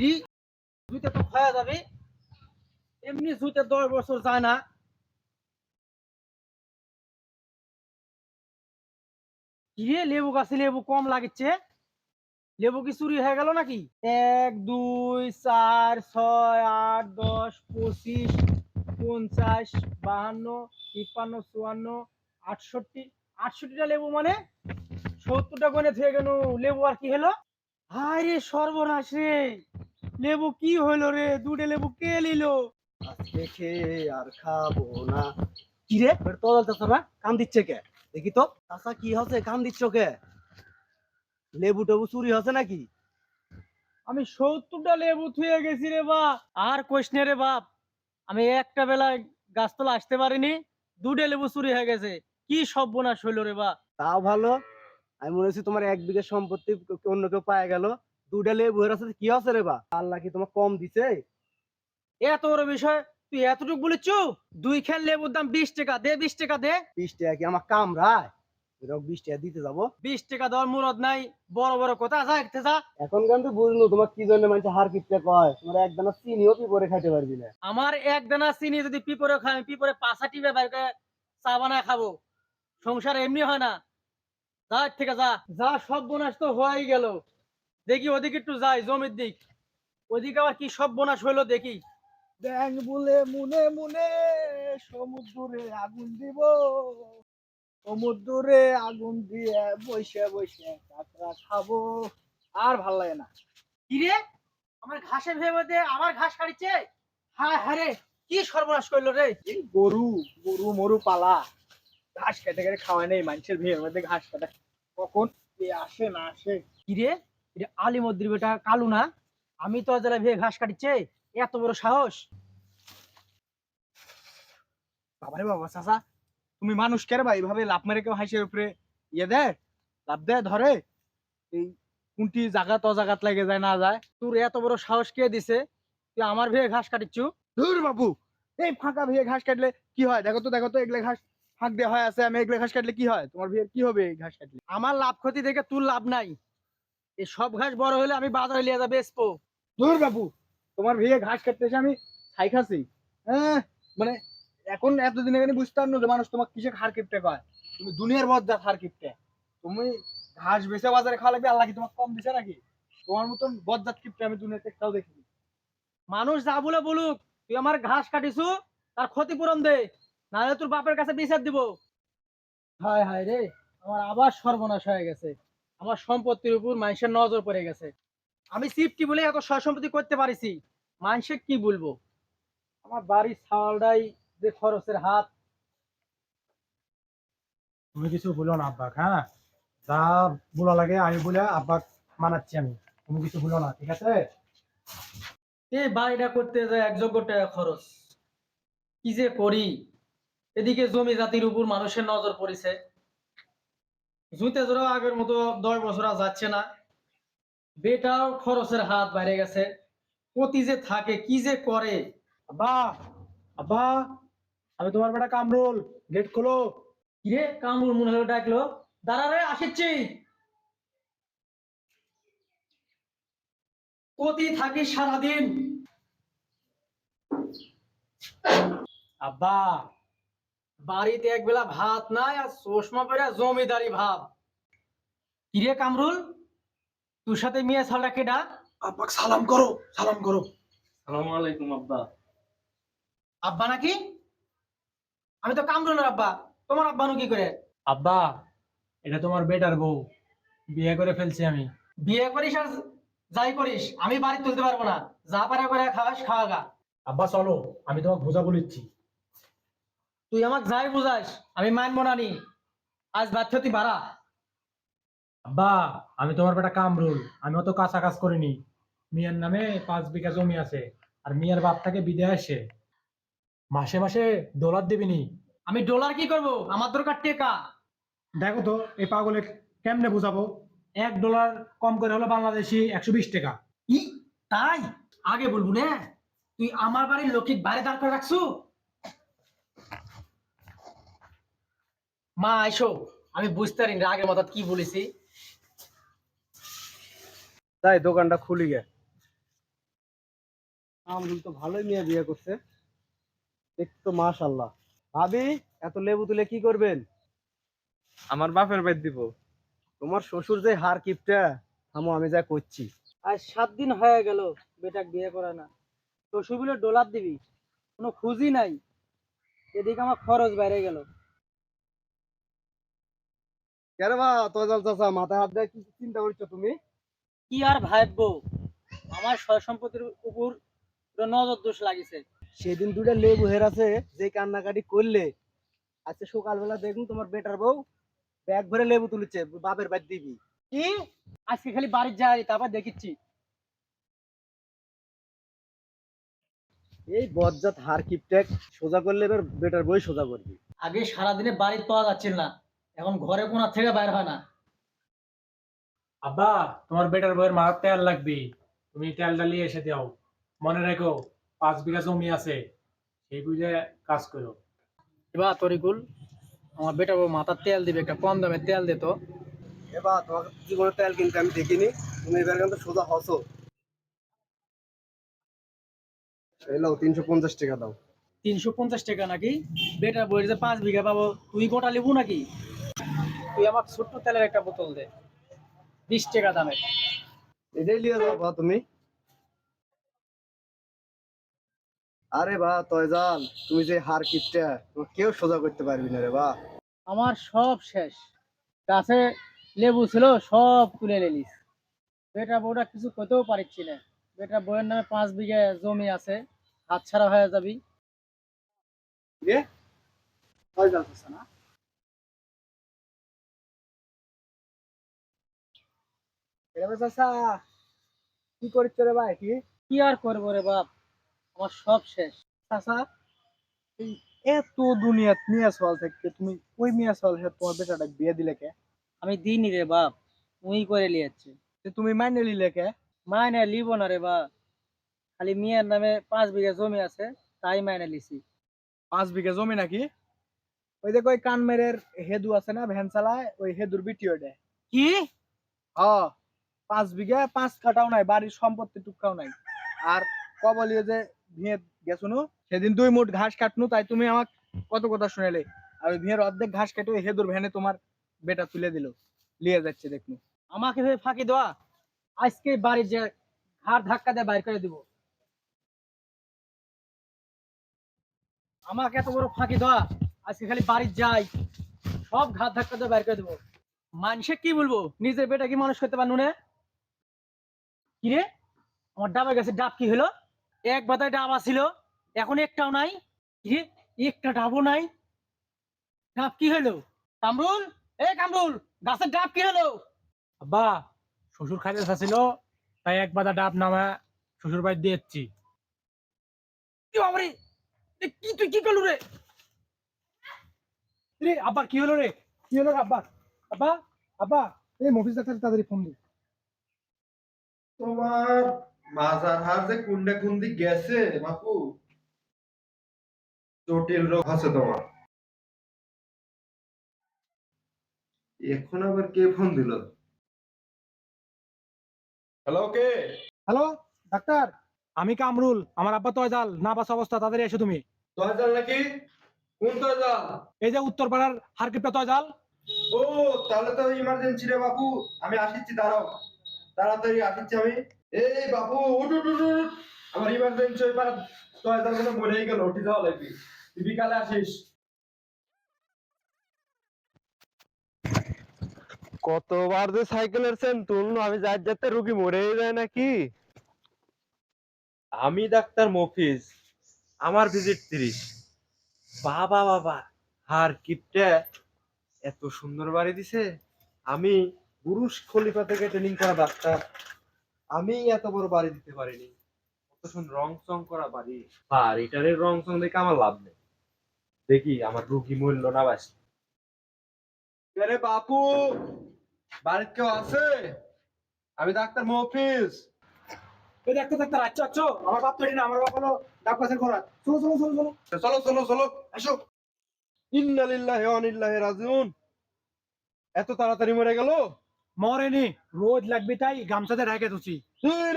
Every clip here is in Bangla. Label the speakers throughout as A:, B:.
A: ফ্রি জুতে তো খাওয়া যাবে। এমনি জুতে দশ বছর যায় না। লেবু গাছে লেবু কম লাগছে লেবু কি চুরি হয়ে গেল নাকি? এক, দুই, চার, ছয়, আট, দশ, পঁচিশ, পঞ্চাশ, বাহান্ন, তিপ্পান্ন, চুয়ান্ন, আটষট্টি। আটষট্টিটা লেবু মানে? সত্তরটা গনে থেকে গেল। লেবু আর কি হলো? হায় রে সর্বনাশ রে! লেবু কি হইল রে? দুটে লেবু কে নিলো?
B: আজকে খেয়ে আর খাব না।
A: কি রে?
B: তদল চাষা কান দিচ্ছে কে? দেখি তো। চাষা কি হচ্ছে কান দিচ্ছ কে? লেবু টেবু চুরি হচ্ছে নাকি?
A: আমি সত্তরটা লেবু থুয়ে গেছি রে বাপ আর কইস নে রে বাপ, আমি একটা বেলায় গাছতলা আসতে পারিনি দুটে লেবু চুরি হয়ে গেছে। কি সর্বনাশ হইল রে বাপ
B: তাও ভালো। আমি মনে হচ্ছে তোমার এক বিঘা সম্পত্তি অন্য কেউ পায় গেল। লেবু এর আছে কি হচ্ছে রে বা? আল্লাহ কি তোমার কম দিছে?
A: এত বড় বিষয় তুই এতটুকু বলেছু? দুই খেল লেবুর দাম বিশ টাকা দে বিশ টাকা দে।
B: বিশ টাকা কি আমার কামড়ায়? বিশ টাকা দিতে যাব।
A: বিশ টাকা দেওয়ার মুরদ নাই বড় বড় কথা যা একতে যা।
B: এখন কেন বুঝলো তোমার কি জন্য মানুষ হার কিপটা কয়? তোমার একদানা চিনিও কি খাইতে পারবি না।
A: আমার এক দানা চিনি যদি পিপরে খাই পিপরে পাঁচা টিপে বাইরে চা বানায় খাব। সংসার এমনি হয় না। যা থেকে যা। যা সব বোনাস তো হয়ে গেল। দেখি ওদিকে একটু যাই জমির দিক। ওদিকে আবার কি সব বোনাস হইল দেখি।
B: ব্যাং বলে মুনে মুনে সমুদ্রে আগুন দিব। সমুদ্রে আগুন দিয়ে বসে বসে কাঁকড়া খাব। আর ভালো লাগে না।
A: কিরে আমার ঘাসে ভেবে আমার ঘাস কাটিছে হ্যাঁ হ্যাঁ রে কি সর্বনাশ করল রে?
B: গরু গরু মরু পালা। ঘাস কেটে কেটে খাওয়ায় নেই মানুষের মধ্যে ঘাস কাটে। কখন আসে না আসে।
A: কি রে? এটা আলিমদ্দির বেটা কালু না? আমি তো যারা ভেয়ে ঘাস কাটিছে এত বড় সাহস।
B: বাবারে বাবা, চাচা, তুমি মানুষ কেন ভাই? এইভাবে লাভ মেরে কেউ হাসির উপরে ইয়ে দেয় লাভ দেয় ধরে। এই কোনটি জায়গা তো জায়গাত লাগে যায়, না যায়।
A: তোর এত বড় সাহস কে দিছে? তুই আমার ভেয়ে ঘাস কাটিচ্ছু?
B: ধুর বাবু, এই ফাঁকা ভেয়ে ঘাস কাটলে কি হয়? দেখো তো দেখো তো, এগুলো ঘাস ফাঁক দেওয়া হয় আছে, আমি এগুলো ঘাস কাটলে কি হয়? তোমার ভিয়ে কি হবে এই ঘাস কাটলে?
A: আমার লাভ ক্ষতি দেখে তোর লাভ নাই। সব ঘাস বড় হলে আমি বাজারে নিয়ে যাবে, বেচবো।
B: ধুর বাবু তোমার ভিয়ে ঘাস কাটতে এসে আমি ছাই খাসি হ্যাঁ মানে এখন এতদিন এখানে বুঝতাম না যে মানুষ তোমার কিসে হার কিপটে কয়। তুমি দুনিয়ার বজ্জাত হার কিপটে তুমি ঘাস বেচে বাজারে খাওয়া লাগবে আল্লাহ কি তোমার কম দিছে নাকি? তোমার মতন বজ্জাত কিপটে আমি দুনিয়াতে একটাও দেখিনি।
A: মানুষ যা বলে বলুক, তুই আমার ঘাস কাটিছু, তার ক্ষতিপূরণ দে, নাহলে তোর বাপের কাছে বিচার দিব। হায় হায় রে, আমার আবার সর্বনাশ হয়ে গেছে। আমার সম্পত্তির উপর মানুষের নজর পড়ে গেছে। আমি সিফটি বলে এত সয় সম্পত্তি করতে পারিছি। মানুষে কি বলব? আমার বাড়ির ছাওয়ালটাই যে খরচের হাত।
C: তুমি কিছু বলো না আব্বাক হ্যাঁ? যা বলা লাগে আমি বলে আব্বাক মানাচ্ছি আমি। তুমি কিছু বলো না ঠিক আছে?
A: এই বাড়িটা করতে যায় এক যোগ্য টাকা খরচ। কি যে করি? এদিকে জমি জাতির উপর মানুষের নজর পড়েছে। জুতে জোড়া আগের মতো দশ বছর আর যাচ্ছে না। বেটাও খরচের হাত বাইরে গেছে। প্রতি যে থাকে, কি যে করে?
C: আব্বা আব্বা, আমি তোমার বেটা কামরুল, গেট খোলো।
A: কিরে কামড় মনে হলো ডাকলো? দাঁড়া রে, আসিচ্ছি। প্রতি থাকি সারাদিন।
C: আব্বা
A: বাড়িতে একবেলা ভাত নাই আর চশমা পরে জমিদারি ভাব। কিরে কামরুল? তোর সাথে মিয়া ছালটা কেডা?
C: আব্বাক সালাম করো সালাম করো।
D: সালামু আলাইকুম আব্বা।
A: আব্বা নাকি? আমি তো কামরুলের আব্বা। তোমার আব্বা নু কি করে?
C: আব্বা এটা তোমার বেটার বউ। বিয়ে করে ফেলছি আমি।
A: বিয়ে করিস আর যাই করিস আমি বাড়ি তুলতে পারব না। যা পারে করে খাওয়াস খাওয়া গা।
C: আব্বা চলো আমি তোমাকে বোঝা বলিচ্ছি
A: তুই আমাকে যাই বুঝাস আমি মানবো না নি। আজ বাচ্চা তুই বাড়া
C: আব্বা আমি তোমার বেটা কামরুল আমি অত কাঁচা কাজ করিনি। মিয়ার নামে পাঁচ বিঘা জমি আছে আর মিয়ার বাপ থেকে বিদেয় আসে। মাসে মাসে ডলার দিবিনি
A: আমি ডলার কি করব? আমার দরকার টেকা।
C: দেখো তো এই পাগলে কেমনে বুঝাবো? এক ডলার কম করে হলো বাংলাদেশি একশো বিশ টাকা।
A: ই তাই? আগে বলব না। তুই আমার বাড়ির লক্ষ্মী বাইরে দাঁড় করে রাখছু? মা আইসো আমি বুঝতে পারি না আগের মতো কি বলেছি।
B: তাই দোকানটা খুলি গে। আমরুল তো ভালোই মেয়ে বিয়ে করছে। দেখতে তো মাশাল্লাহ ভাবি এত লেবু তুলে কি করবেন?
D: আমার বাপের বাদ দিব।
B: তোমার শ্বশুর যে হার কিপটা থামো আমি যা করছি।
A: আজ সাত দিন হয়ে গেল বেটাক বিয়ে করে না। শ্বশুর বলে ডলার দিবি কোনো খুঁজই নাই। এদিকে আমার খরচ বাইরে গেল।
B: কেন বা তজাল চাচা মাথায় হাত দিয়ে কি চিন্তা করছ তুমি?
A: কি আর ভাববো? আমার সয় সম্পত্তির উপর নজর দোষ লাগিছে।
B: সেদিন দুটা লেবু হেরাছে যে কান্নাকাটি করলে আজকে সকালবেলা দেখুন তোমার বেটার বউ ব্যাগ ভরে লেবু তুলেছে বাপের বাদ দিবি।
A: কি? আজকে খালি বাড়ির যাই তারপর দেখিচ্ছি।
B: এই বজ্জাত হার কিপটেক সোজা করলে এবার বেটার বই সোজা করবি।
A: আগে সারাদিনে বাড়ির পাওয়া যাচ্ছিল না। এখন ঘরে কোনা থেকে বাইর হয় না।
C: আব্বা তোমার বেটার বইয়ের মাথার তেল লাগবে। তুমি তেল ডালিয়ে এসে দাও। মনে রেখো পাঁচ বিঘা জমি আছে। সেই বুঝে কাজ করো।
A: এবার তরিকুল আমার বেটা বউ মাথার তেল দিবে একটা কম দামে তেল দিত
B: এবার তোমাকে জীবনে তেল কিনতে আমি দেখিনি। তুমি এবার কিন্তু সোজা হসো। এলো তিনশো পঞ্চাশ টাকা দাও।
A: তিনশো পঞ্চাশ টাকা নাকি? বেটার বইয়ের যে পাঁচ বিঘা পাবো তুই গোটা লিবু নাকি? তুই আমার ছোট্ট তেলের একটা বোতল দে। বিশ টাকা দামের।
B: এটাই লিয়ে যাও বা তুমি। আরে বা তুমি যে হার কিপটা কেউ সোজা করতে পারবি না রে বা।
A: আমার সব শেষ। গাছে লেবু ছিল সব তুলে নিলিস বেটা বউটা কিছু করতেও পারছি না। বেটা বউয়ের নামে পাঁচ বিঘা জমি আছে হাত ছাড়া হয়ে যাবি।
B: রে
A: না?
B: এবার চাচা কি রে ভাই কি?
A: কি আর করব রে বাপ? আমার সব শেষ।
B: চাচা এই এত দুনিয়াত মিয়া সওয়াল থেকে তুমি ওই মিয়া সওয়াল সাথে তোমার বেটাটা বিয়ে দিলে কে?
A: আমি দিইনি রে বাপ তুই করে লিয়েছে।
B: তুমি মাইনে নিলে কে?
A: মায়নে লিব না রে বাপ। খালি মিয়ার নামে পাঁচ বিঘা জমি আছে তাই মাইনে লিছি।
B: পাঁচ বিঘা জমি নাকি? ওই দেখো ওই কানমেরের হেদু আছে না ভ্যান চালায় ওই হেদুর বিটিও দেয়।
A: কি?
B: হ্যাঁ। পাঁচ বিঘা, পাঁচ কাটাও নাই, বাড়ির সম্পত্তি টুকাও নাই। আর কবলিয়ে যে ভিয়ে গেছুনু, সেদিন দুই মুঠ ঘাস কাটনু, তাই তুমি আমাকে কত কথা শুনেলে আর ভিয়ের অর্ধেক ঘাস কেটে হেদুর ভ্যানে তোমার বেটা তুলে দিল, লিয়ে যাচ্ছে দেখনু।
A: আমাকে ভেবে ফাঁকি দেওয়া, আজকে বাড়ির যে ঘাড় ধাক্কা দিয়ে বাইর করে দিব। আমাকে এত বড় ফাঁকি দেওয়া, আজকে খালি বাড়ির যাই, সব ঘাট ধাক্কা দিয়ে বাইর করে দেবো। মানুষে কি বলব? নিজের বেটা কি মানুষ করতে পারনু না? কিরে? আমার ডাবের গাছে ডাব কি হলো? এক বাতায় ডাব ছিল এখন একটাও নাই। কিরে? একটা ডাবও নাই। ডাব কি হলো? কামরুল? এ কামরুল গাছের ডাব কি হলো?
C: আব্বা, শ্বশুর খাইতে চাচ্ছিল, তাই এক বাদা ডাব নামা শ্বশুর বাড়ি দিয়ে এসছি
A: কি কি তুই কি করলু রে?
C: রে, আব্বা, কি হলো রে? কি হলো আব্বা? আব্বা আব্বা, এই মফিজ ডাক্তার তাড়াতাড়ি ফোন দি।
E: তোমার মাজার হার যে কুন্ডে কুন্দি গেছে বাপু জটিল রোগ আছে তোমার। এখন আবার কে ফোন দিল? হ্যালো কে?
C: Hello doctor? আমি কামরুল আমার আব্বা তয়জাল না বাস অবস্থা তাড়াতাড়ি এসো তুমি?
E: তয়জাল নাকি? কোন তয়জাল
C: এই যে উত্তরপাড়ার হারকিপটা তয়জাল
E: ও তাহলে তো ইমার্জেন্সি রে বাপু আমি আসিচ্ছি দাঁড়াও। তাড়াতাড়ি আসিচ্ছি আমি এই বাপু উঠ উঠ উঠ। আমার ইমার্জেন্সি ওই পাড়া তয়জাল মনে হয় মরেই গেল উঠে যাওয়া লাগবে তুই বিকালে আসিস।
B: কতবার যে সাইকেলের সেন তুললো আমি যার যাতে রুগী মরেই যায় নাকি?
D: আমি ডাক্তার মফিজ আমার ভিজিট তিরিশ। বাবা বাবা হার কিপটা এত সুন্দর বাড়ি দিছে। আমি বুরুশ খলিফা থেকে ট্রেনিং করা ডাক্তার আমি এত বড় বাড়ি দিতে পারিনি। সুন্দর রং চং করা বাড়ি। আর বাড়িটারের রং চং দেখে আমার লাভ নেই। দেখি আমার রুগী মূল্য না বাস।
E: আরে বাপু বাড়িতে কেউ আছে? আমি ডাক্তার মফিজ।
C: এই ডাক্তার ডাক্তার আচ্ছা আচ্ছা। আমার বাপ তো এটি না আমার বাপ হলো গাছের ঘোড়া চলো চলো চলো চলো।
E: চলো চলো চলো। আসো ইন্নালিল্লাহি ওয়া ইন্নাল্লাহি রাজিউন। এত তাড়াতাড়ি মরে গেল?
C: মরেনি, রোজ লাগবে তাই গামছাতে রেখে তুছি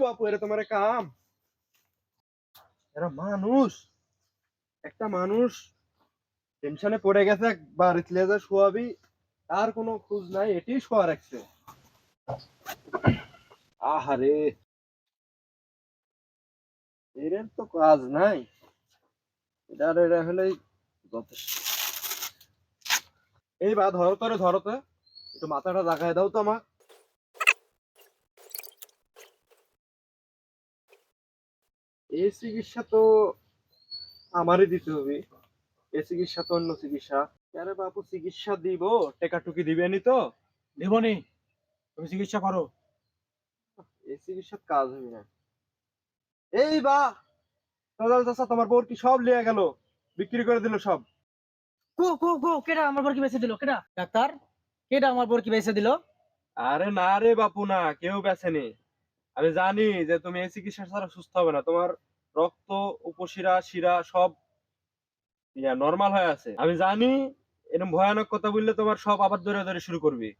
E: বাপু এরে তোমার কাম
D: এরা মানুষ। একটা মানুষ টেনশনে পড়ে গেছে বাড়ি লেজার শোয়াবি, তার কোনো খোঁজ নাই এটি শোয়া রাখছে। আহারে। এর তো কাজ নাই। এটার এটা হলেই যথেষ্ট। এই বা ধরো তোরে, ধরো তো। একটু মাথাটা লাগাই দাও তো আমার এই চিকিৎসা তো আমারই দিতে হবে। এই চিকিৎসা তো অন্য চিকিৎসা। আরে বাবু চিকিৎসা দিব টেকাটুকি দিবেনি তো।
C: দেবনি তুমি চিকিৎসা করো।
D: এই কাজ হবে না। এই বা তোমার বোর কি সব লিয়ে গেল? বিক্রি করে দিল সব।
A: কো গো গো কেডা আমার বর কি বেঁচে দিল কেডা? ডাক্তার কেডা আমার বর কি বেঁচে দিল?
D: আরে না রে বাপু না কেউ বেছেনি আমি জানি যে তুমি এই চিকিৎসা ছাড়া সুস্থ হবে না। তোমার রক্ত উপশিরা শিরা সব নর্মাল হয়ে আছে। আমি জানি এরকম ভয়ানক কথা বললে তোমার সব আবার ধরে ধরে শুরু করবি।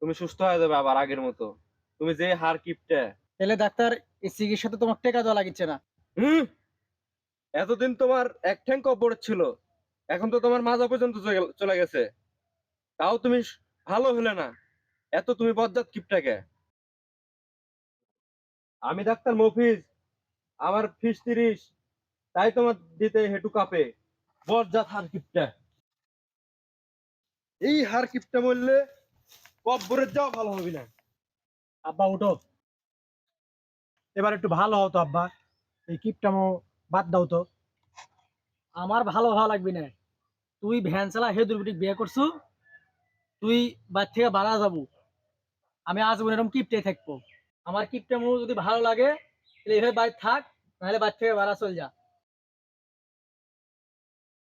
D: তুমি সুস্থ হয়ে যাবে আবার আগের মতো। তুমি যে হার কিপটা।
A: তাহলে ডাক্তার এই চিকিৎসা তো তোমার টেকা দেওয়া লাগিচ্ছে না।
D: হুম? এতদিন তোমার এক ঠ্যাং কপড় ছিল। এখন তো তোমার মাজা পর্যন্ত চলে- চলে গেছে। তাও তুমি ভালো হলে না। এত তুমি বজ্জাত কিপটাকে আমি ডাক্তার মফিজ। আমার ফিস তিরিশ। তাই তোমার দিতে হেটু কাপে। বজ্জাত হার কিপটা। এই হার কিপটা বললে কব্বরের যাও ভালো হবে না।
C: আব্বা, উঠো। এবার একটু ভালো হতো আব্বা। এই কিপটামো বাদ দাও তো।
A: আমার ভালো ভালো লাগবে না। তুই ভ্যান চালা হে দুর্বিটিক বিয়ে করছু। তুই বাড়ি থেকে বাড়া যাব। আমি আজ এরকম কিপটে থাকব। আমার কিপটে মু যদি ভালো লাগে এভাবে বাড়ি থাক নাহলে বাড়ি থেকে বাড়া চল যা